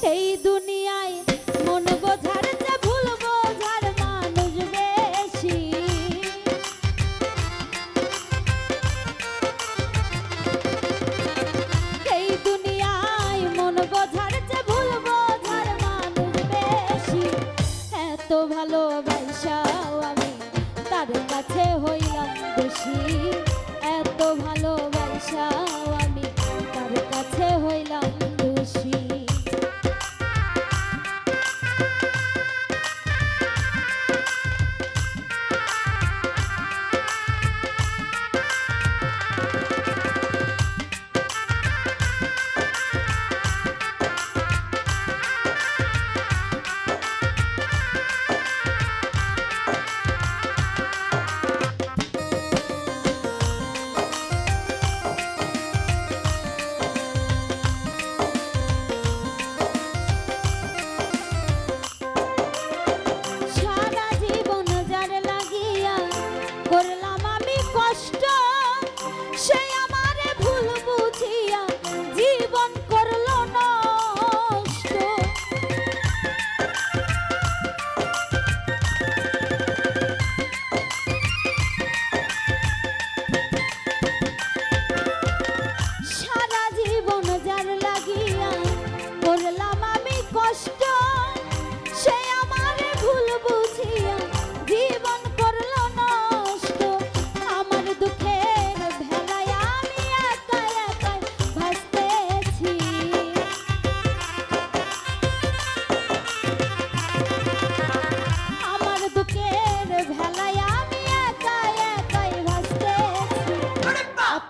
sei do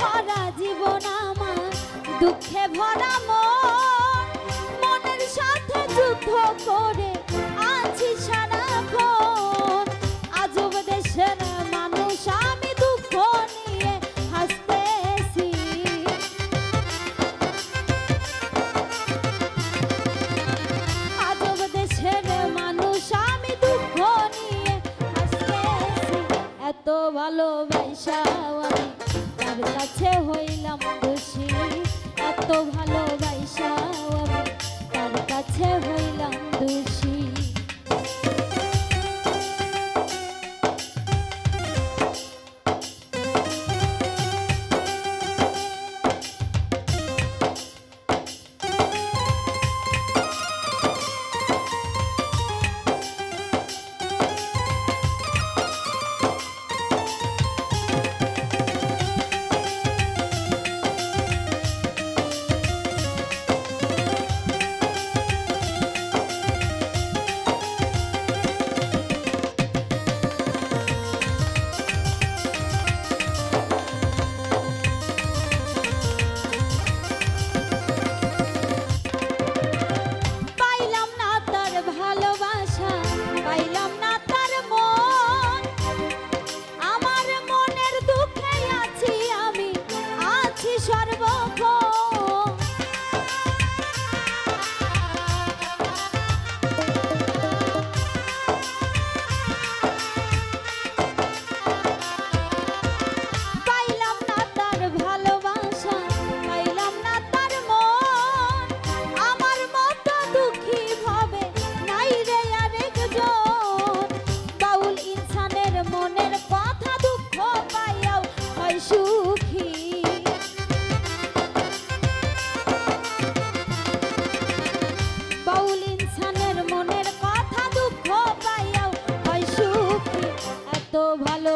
ভরা জীবন আমার, দুঃখে ভরা মন। মনের সাথে যুদ্ধ করে আছি সারাক্ষণ। আজব দেশের মানুষ, আমি দুঃখ নিয়ে হাসতেছি। আজব দেশের মানুষ, আমি দুঃখ নিয়ে হাসতেছি। এত ভালোবাসা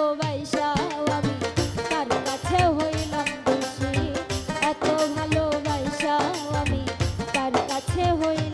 ভালোবাসা আমি কার কাছে হইলাম দোষী এত ভালোবাসা আমি কার কাছে হইলাম